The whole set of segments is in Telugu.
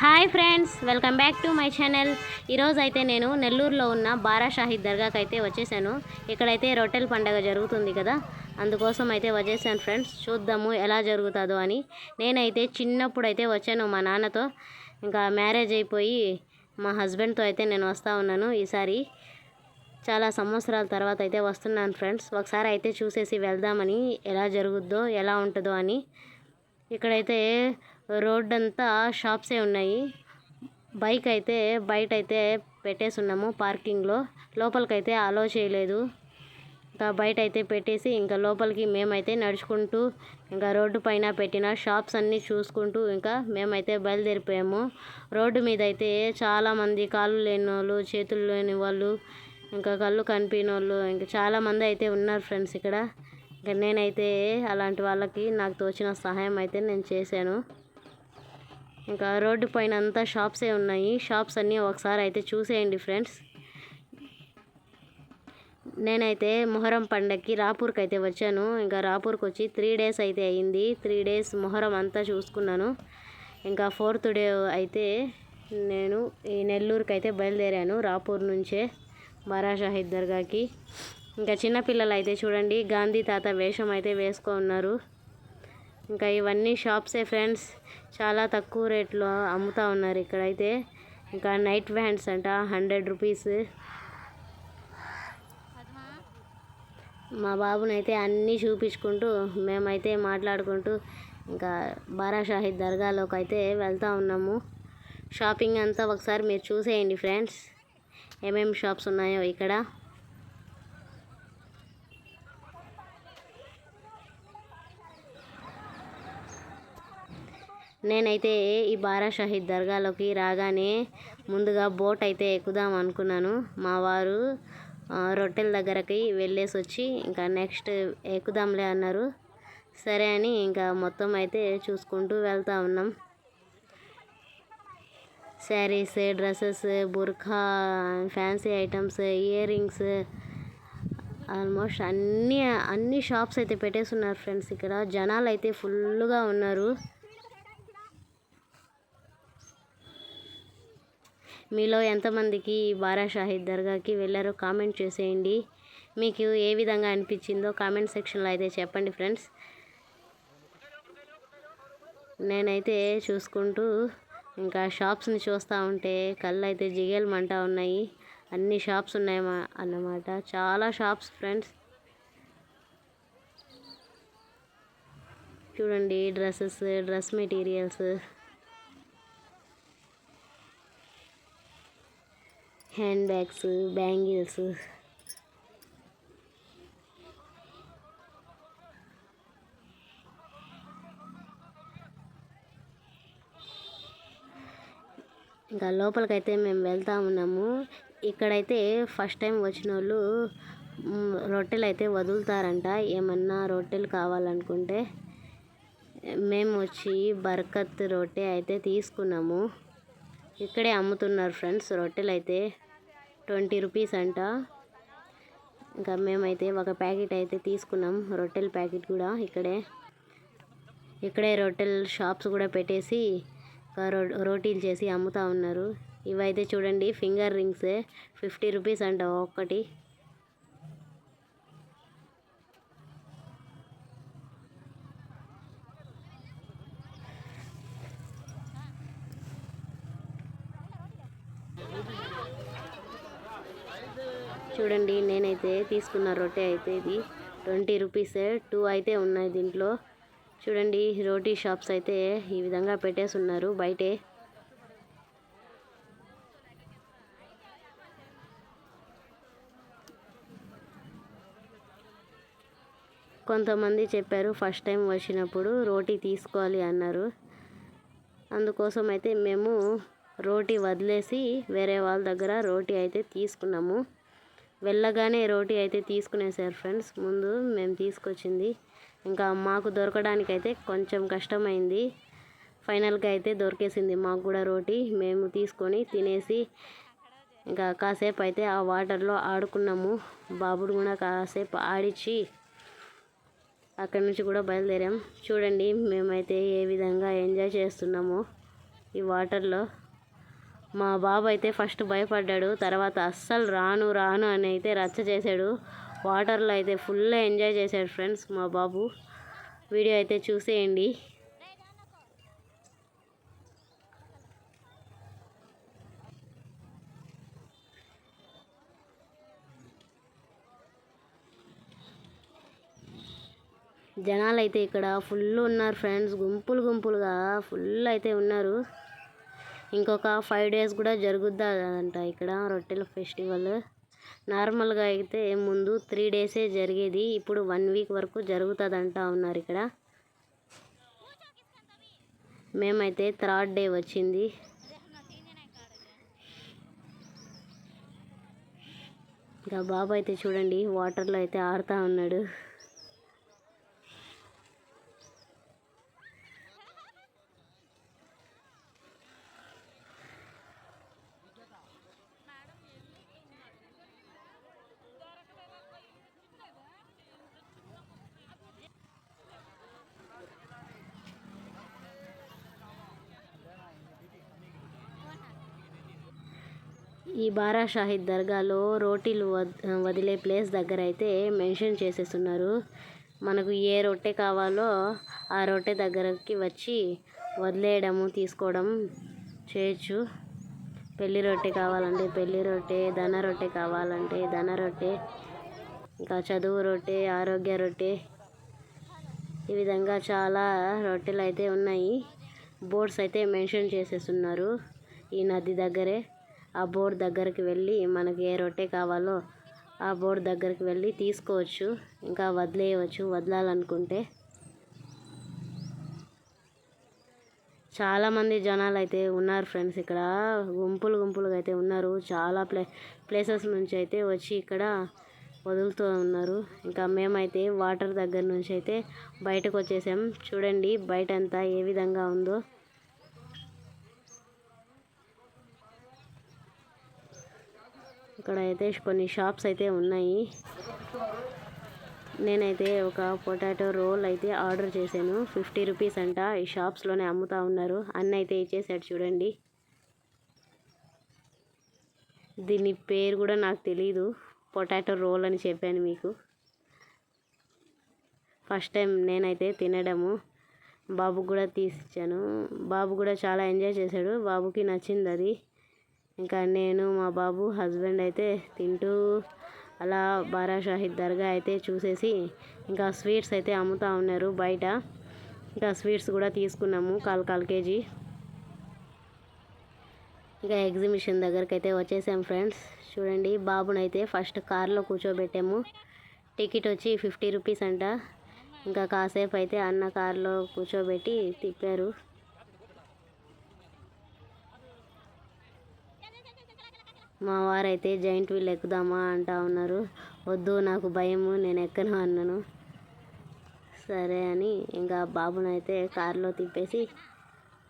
Hi friends welcome back to my channel ఈరోజు అయితే నేను నెల్లూరులో ఉన్న బారా షాహిద్ దర్గాకి అయితే వచ్చేసాను. ఇక్కడైతే రొట్టెల పండగ జరుగుతుంది కదా. అందుకోసం అయితే వచ్చేసాను ఫ్రెండ్స్ చూద్దాము ఎలా జరుగుతుందో అని. నేనైతే చిన్నప్పుడు అయితే వచ్చాను మా నాన్నతో. ఇంకా మ్యారేజ్ అయిపోయి మా హస్బెండ్తో అయితే నేను వస్తూ ఉన్నాను. ఈసారి చాలా సంవత్సరాల తర్వాత అయితే వస్తున్నాను ఫ్రెండ్స్ ఒకసారి అయితే చూసేసి వెళ్దామని ఎలా జరుగుద్దో ఎలా ఉంటుందో అని. ఇక్కడైతే రోడ్ అంతా షాప్సే ఉన్నాయి. బైక్ అయితే బయట అయితే పెట్టేసి ఉన్నాము పార్కింగ్లో. లోపలికైతే అలో చేయలేదు. ఇంకా బయట అయితే పెట్టేసి ఇంకా లోపలికి మేమైతే నడుచుకుంటూ ఇంకా రోడ్డు పైన పెట్టిన షాప్స్ అన్నీ చూసుకుంటూ ఇంకా మేమైతే బయలుదేరిపోయాము. రోడ్డు మీద అయితే చాలామంది కాళ్ళు లేని వాళ్ళు చేతులు లేని వాళ్ళు ఇంకా కళ్ళు కనిపించిన వాళ్ళు ఇంకా చాలామంది అయితే ఉన్నారు ఫ్రెండ్స్ ఇక్కడ. ఇంకా నేనైతే అలాంటి వాళ్ళకి నాకు తోచిన సహాయం అయితే నేను చేశాను. ఇంకా రోడ్డు పైన అంతా షాప్సే ఉన్నాయి. షాప్స్ అన్నీ ఒకసారి అయితే చూసేయండి ఫ్రెండ్స్. నేనైతే మొహరం పండగకి రాపూర్కి అయితే వచ్చాను. ఇంకా రాపూర్కి వచ్చి త్రీ డేస్ అయితే అయింది. త్రీ డేస్ మొహరం అంతా చూసుకున్నాను. ఇంకా ఫోర్త్ డే అయితే నేను ఈ నెల్లూరుకి అయితే బయలుదేరాను రాపూర్ నుంచే బారా దర్గాకి ఇంకా చిన్నపిల్లలు అయితే చూడండి గాంధీ తాత వేషం అయితే వేసుకో ఉన్నారు. ఇంకా ఇవన్నీ షాప్సే ఫ్రెండ్స్. చాలా తక్కువ రేట్లో అమ్ముతా ఉన్నారు ఇక్కడైతే. ఇంకా నైట్ వ్యాండ్స్ అంట హండ్రెడ్ రూపీస్. మా బాబునైతే అన్నీ చూపించుకుంటూ మేమైతే మాట్లాడుకుంటూ ఇంకా బారా షాహిద్ దర్గాలోకి అయితే వెళ్తూ ఉన్నాము. షాపింగ్ అంతా ఒకసారి మీరు చూసేయండి ఫ్రెండ్స్. ఏమేమి షాప్స్ ఉన్నాయో ఇక్కడ. నేనైతే ఈ బారా షాహిద్ దర్గాలోకి రాగానే ముందుగా బోట్ అయితే ఎక్కుదాం అనుకున్నాను. మా వారు రొట్టెల దగ్గరకి వెళ్ళేసి వచ్చి ఇంకా నెక్స్ట్ ఎక్కుదాంలే అన్నారు. సరే అని ఇంకా మొత్తం అయితే చూసుకుంటూ వెళ్తా ఉన్నాం. Saris dresses burqa fancy items ear rings almost అన్ని అన్ని షాప్స్ అయితే పెట్టేసి ఉన్నారు ఫ్రెండ్స్. ఇక్కడ జనాలు అయితే ఫుల్గా ఉన్నారు. మీలో ఎంతమందికి బారా షాహిద్ దర్గాకి వెళ్ళారో కామెంట్ చేసేయండి. మీకు ఏ విధంగా అనిపించిందో కామెంట్ సెక్షన్లో అయితే చెప్పండి ఫ్రెండ్స్. నేనైతే చూసుకుంటూ ఇంకా షాప్స్ని చూస్తూ ఉంటే కళ్ళు అయితే జిగేలమంటా ఉన్నాయి. అన్ని షాప్స్ ఉన్నాయి మా అన్నమాట. చాలా షాప్స్ ఫ్రెండ్స్. చూడండి dresses dress materials. Hand bags bangles. ఇంకా లోపలికైతే మేము వెళ్తా ఉన్నాము. ఇక్కడైతే ఫస్ట్ టైం వచ్చిన వాళ్ళు రొట్టెలు అయితే వదులుతారంట. ఏమన్నా రొట్టెలు కావాలనుకుంటే మేము వచ్చి బర్కత్ రొట్టె అయితే తీసుకున్నాము. ఇక్కడే అమ్ముతున్నారు ఫ్రెండ్స్ రొట్టెలు అయితే ట్వంటీ రూపీస్ అంట. ఇంకా మేమైతే ఒక ప్యాకెట్ అయితే తీసుకున్నాం. రొట్టెల ప్యాకెట్ కూడా ఇక్కడే. ఇక్కడే రొట్టెల షాప్స్ కూడా పెట్టేసి రో రోటీలు చేసి అమ్ముతా ఉన్నారు. ఇవైతే చూడండి ఫింగర్ రింగ్స్ ఫిఫ్టీ రూపీస్ అంట ఒక్కటి. చూడండి నేనైతే తీసుకున్న రొట్టె అయితే ఇది. ట్వంటీ రూపీస్ టూ అయితే ఉన్నాయి దీంట్లో. చూడండి రోటీ షాప్స్ అయితే ఈ విధంగా పెట్టేసి ఉన్నారు బయటే. కొంతమంది చెప్పారు ఫస్ట్ టైం వచ్చినప్పుడు రోటీ తీసుకోవాలి అన్నారు. అందుకోసం అయితే మేము రోటీ వదిలేసి వేరే వాళ్ళ దగ్గర రోటీ అయితే తీసుకున్నాము. వెళ్ళగానే రోటీ అయితే తీసుకునేసారు ఫ్రెండ్స్. ముందు మేము తీసుకొచ్చింది. ఇంకా మాకు దొరకడానికి అయితే కొంచెం కష్టమైంది. ఫైనల్గా అయితే దొరికేసింది మాకు కూడా రోటీ. మేము తీసుకొని తినేసి ఇంకా కాసేపు అయితే ఆ వాటర్లో ఆడుకున్నాము. బాబుడు కూడా కాసేపు ఆడిచ్చి అక్కడి నుంచి కూడా బయలుదేరాం. చూడండి మేమైతే ఏ విధంగా ఎంజాయ్ చేస్తున్నామో ఈ వాటర్లో. మా బాబు అయితే ఫస్ట్ భయపడ్డాడు తర్వాత అస్సలు రాను రాను అని అయితే రచ్చ చేశాడు. వాటర్లో అయితే ఫుల్ ఎంజాయ్ చేశాడు ఫ్రెండ్స్ మా బాబు. వీడియో అయితే చూసేయండి. జనాలు అయితే ఇక్కడ ఫుల్ ఉన్నారు ఫ్రెండ్స్. గుంపులు గుంపులుగా ఫుల్ అయితే ఉన్నారు. ఇంకొక ఫైవ్ డేస్ కూడా జరుగుద్దంట ఇక్కడ రొట్టెల ఫెస్టివల్. నార్మల్గా అయితే ముందు త్రీ డేసే జరిగేది. ఇప్పుడు వన్ వీక్ వరకు జరుగుతుందంట ఉన్నారు ఇక్కడ. మేమైతే థర్డ్ డే వచ్చింది. ఇంకా బాబు అయితే చూడండి వాటర్లో అయితే ఆడుతూ ఉన్నాడు. ఈ బారా షాహిద్ దర్గాలో రోటీలు వదిలే ప్లేస్ దగ్గర అయితే మెన్షన్ చేసేస్తున్నారు. మనకు ఏ రొట్టె కావాలో ఆ రొట్టె దగ్గరకి వచ్చి వదిలేయడము తీసుకోవడం చేయొచ్చు. పెళ్ళి రొట్టె కావాలంటే పెళ్ళి రొట్టె ధన రొట్టె కావాలంటే ధన రొట్టె ఇంకా చదువు రొట్టె ఆరోగ్య రొట్టె. ఈ విధంగా చాలా రొట్టెలు అయితే ఉన్నాయి. బోర్డ్స్ అయితే మెన్షన్ చేసేస్తున్నారు ఈ నది దగ్గరే. ఆ బోర్డు దగ్గరికి వెళ్ళి మనకి ఏ రొట్టె కావాలో ఆ బోర్డు దగ్గరికి వెళ్ళి తీసుకోవచ్చు ఇంకా వదిలేయవచ్చు వదలాలనుకుంటే. చాలామంది జనాలు అయితే ఉన్నారు ఫ్రెండ్స్ ఇక్కడ. గుంపులు గుంపులుగా అయితే ఉన్నారు. చాలా ప్లే ప్లేసెస్ నుంచి అయితే వచ్చి ఇక్కడ వదులుతూ ఉన్నారు. ఇంకా మేమైతే వాటర్ దగ్గర నుంచి అయితే బయటకు వచ్చేసాం. చూడండి బయట అంతా ఏ విధంగా ఉందో. ఇక్కడ అయితే కొన్ని షాప్స్ అయితే ఉన్నాయి. నేనైతే ఒక పొటాటో రోల్ అయితే ఆర్డర్ చేశాను. ఫిఫ్టీ రూపీస్ అంట ఈ షాప్స్లోనే అమ్ముతా ఉన్నారు. అన్న అయితే ఇచ్చేసాడు చూడండి. దీని పేరు కూడా నాకు తెలీదు. పొటాటో రోల్ అని చెప్పాను మీకు. ఫస్ట్ టైం నేనైతే తినడము. బాబుకు కూడా తీసిచ్చాను. బాబు కూడా చాలా ఎంజాయ్ చేశాడు. బాబుకి నచ్చింది అది. ఇంకా నేను మా బాబు హస్బెండ్ అయితే తింటూ అలా బారా షాహిద్ దర్గా అయితే చూసేసి ఇంకా స్వీట్స్ అయితే అమ్ముతూ ఉన్నారు బయట. ఇంకా స్వీట్స్ కూడా తీసుకున్నాము కాల్ కాల్ కేజీ. ఇంకా ఎగ్జిబిషన్ దగ్గరికి అయితే వచ్చేసాం ఫ్రెండ్స్. చూడండి బాబునైతే ఫస్ట్ కార్లో కూర్చోబెట్టాము. టికెట్ వచ్చి ఫిఫ్టీ రూపీస్ అంట. ఇంకా కాసేపు అయితే అన్న కార్లో కూర్చోబెట్టి తిప్పారు. మా వారైతే జాయింట్ వీల్ ఎక్కుదామా అంటా ఉన్నారు. వద్దు నాకు భయము నేను ఎక్కను అన్నాను. సరే అని ఇంకా బాబునైతే కారులో తిప్పేసి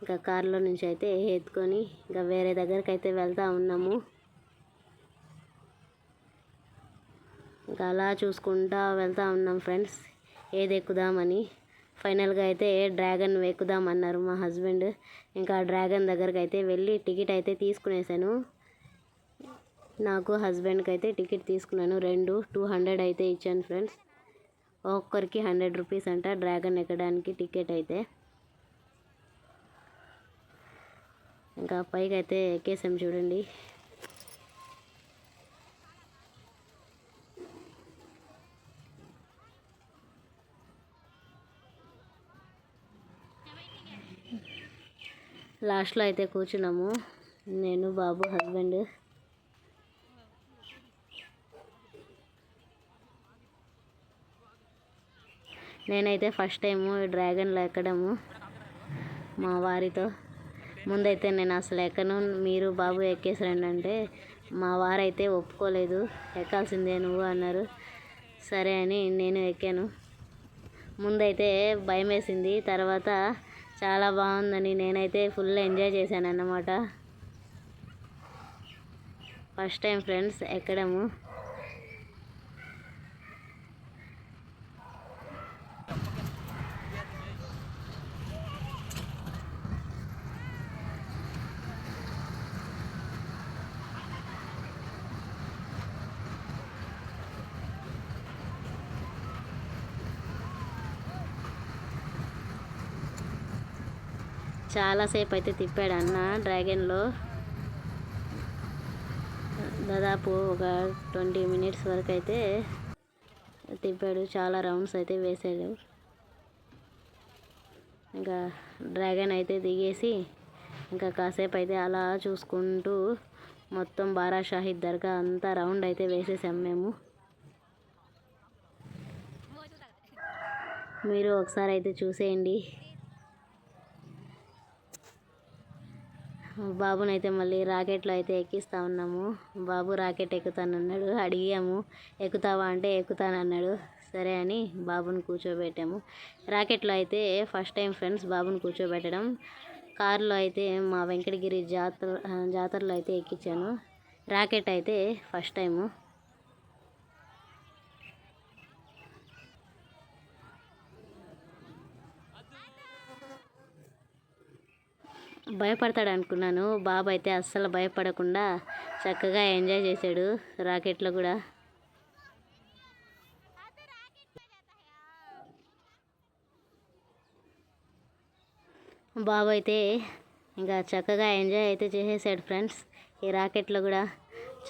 ఇంకా కారులో నుంచి అయితే ఎత్తుకొని ఇంకా వేరే దగ్గరికి అయితే వెళ్తూ ఉన్నాము. ఇంకా అలా చూసుకుంటా వెళ్తూ ఉన్నాం ఫ్రెండ్స్. ఏది ఎక్కుదామని? ఫైనల్గా అయితే డ్రాగన్ ఎక్కుదాం అన్నారు మా హస్బెండ్. ఇంకా డ్రాగన్ దగ్గరికి అయితే వెళ్ళి టికెట్ అయితే తీసుకునేసాను నాకు హస్బెండ్కి అయితే టికెట్ తీసుకున్నాను. రెండు టూ హండ్రెడ్ అయితే ఇచ్చాను ఫ్రెండ్స్. ఒక్కరికి హండ్రెడ్ రూపీస్ అంట డ్రాగన్ ఎక్కడానికి టికెట్ అయితే. ఇంకా పైకి అయితే ఎక్కేసాం చూడండి. లాస్ట్లో అయితే కూర్చున్నాము. నేను బాబు హస్బెండ్. నేనైతే ఫస్ట్ టైము డ్రాగన్లో ఎక్కడము మా వారితో. ముందైతే నేను అసలు ఎక్కను మీరు బాబు ఎక్కేసారండి అంటే మా వారైతే ఒప్పుకోలేదు ఎక్కాల్సిందే నువ్వు అన్నారు. సరే అని నేను ఎక్కాను. ముందైతే భయం వేసింది తర్వాత చాలా బాగుందని నేనైతే ఫుల్ ఎంజాయ్ చేశాను అన్నమాట ఫస్ట్ టైం ఫ్రెండ్స్ ఎక్కడము. చాలాసేపు అయితే తిప్పాడు అన్న డ్రాగన్లో. దాదాపు ఒక ట్వంటీ మినిట్స్ వరకు అయితే తిప్పాడు. చాలా రౌండ్స్ అయితే వేసాడు. ఇంకా డ్రాగన్ అయితే దిగేసి ఇంకా కాసేపు అయితే అలా చూసుకుంటూ మొత్తం బారా షాహిద్ దర్గా అంతా రౌండ్ అయితే వేసేసాం మేము. మీరు ఒకసారి అయితే చూసేయండి. బాబునైతే మళ్ళీ రాకెట్లో అయితే ఎక్కిస్తా ఉన్నాము. బాబు రాకెట్ ఎక్కుతానన్నాడు. అడిగాము ఎక్కుతావా అంటే ఎక్కుతానన్నాడు. సరే అని బాబుని కూర్చోబెట్టాము. రాకెట్లో అయితే ఫస్ట్ టైం ఫ్రెండ్స్ బాబుని కూర్చోబెట్టడం. కారులో అయితే మా వెంకటగిరి జాతర జాతరలో అయితే ఎక్కించాను. రాకెట్ అయితే ఫస్ట్ టైము. భయపడతాడు అనుకున్నాను బాబు అయితే అస్సలు భయపడకుండా చక్కగా ఎంజాయ్ చేశాడు రాకెట్లో కూడా. బాబు అయితే ఇంకా చక్కగా ఎంజాయ్ అయితే చేసేసాడు ఫ్రెండ్స్. ఈ రాకెట్లో కూడా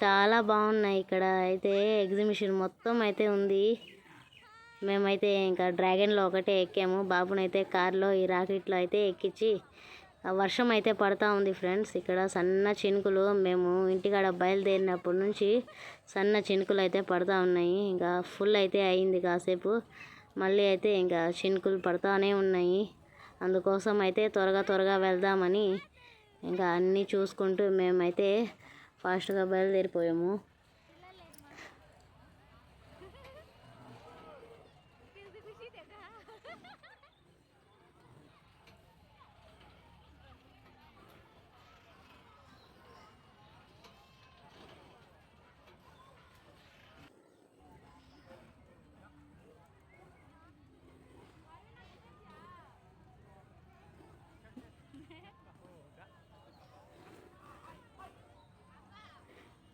చాలా బాగున్నాయి ఇక్కడ. అయితే ఎగ్జిబిషన్ మొత్తం అయితే ఉంది. మేమైతే ఇంకా డ్రాగన్లో ఒకటే ఎక్కాము. బాబునైతే కార్లో ఈ రాకెట్లో అయితే ఎక్కించి వర్షం అయితే పడతా ఉంది ఫ్రెండ్స్. ఇక్కడ సన్న చినుకులు మేము ఇంటికాడ బయలుదేరినప్పటి నుంచి సన్న చినుకులు అయితే పడతా ఉన్నాయి. ఇంకా ఫుల్ అయితే అయింది కాసేపు. మళ్ళీ అయితే ఇంకా చినుకులు పడతానే ఉన్నాయి. అందుకోసం అయితే త్వరగా త్వరగా వెళ్దామని ఇంకా అన్నీ చూసుకుంటూ మేమైతే ఫాస్ట్గా బయలుదేరిపోయాము.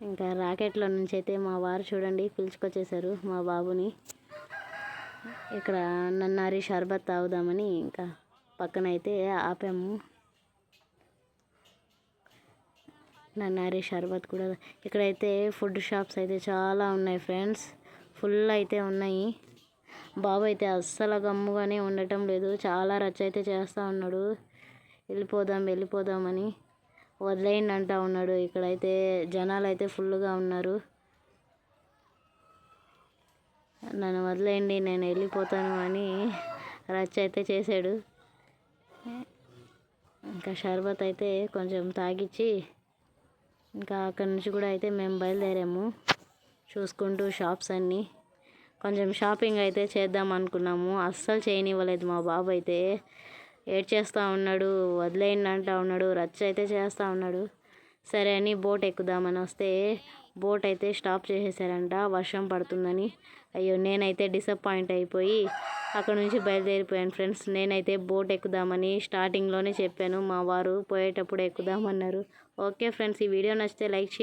ఇంకా రాకెట్లో నుంచి అయితే మా వారు చూడండి పిలుచుకొచ్చేసారు మా బాబుని. ఇక్కడ నన్నారి షర్బత్ తాగుదామని ఇంకా పక్కన అయితే ఆపాము. నన్నారి షర్బత్ కూడా ఇక్కడైతే ఫుడ్ షాప్స్ అయితే చాలా ఉన్నాయి ఫ్రెండ్స్. ఫుల్ అయితే ఉన్నాయి. బాబు అయితే అస్సలు గమ్ముగానే ఉండటం లేదు. చాలా రచ్చ అయితే చేస్తూ ఉన్నాడు. వెళ్ళిపోదాం వెళ్ళిపోదామని. వదిలేయండి అంటా ఉన్నాడు. ఇక్కడైతే జనాలు అయితే ఫుల్గా ఉన్నారు. నన్ను వదిలేయండి నేను వెళ్ళిపోతాను అని రచ్చ అయితే చేశాడు. ఇంకా షర్బత్ అయితే కొంచెం తాగిచ్చి ఇంకా అక్కడి నుంచి కూడా అయితే మేము బయలుదేరాము. చూసుకుంటూ షాప్స్ అన్నీ. కొంచెం షాపింగ్ అయితే చేద్దాం అనుకున్నాము. అస్సలు చేయనివ్వలేదు మా బాబు అయితే. ఏడ్ చేస్తూ ఉన్నాడు వదిలేయండి అంటా ఉన్నాడు రచ్చ అయితే చేస్తూ ఉన్నాడు. సరే అని బోట్ ఎక్కుదామని వస్తే బోట్ అయితే స్టాప్ చేసేసారంట వర్షం పడుతుందని. అయ్యో నేనైతే డిసప్పాయింట్ అయిపోయి అక్కడ నుంచి బయలుదేరిపోయాను ఫ్రెండ్స్ నేనైతే బోట్ ఎక్కుదామని స్టార్టింగ్లోనే చెప్పాను మా వారు పోయేటప్పుడు ఎక్కుదామన్నారు. ఓకే ఫ్రెండ్స్ ఈ వీడియో నచ్చితే లైక్ చేయండి.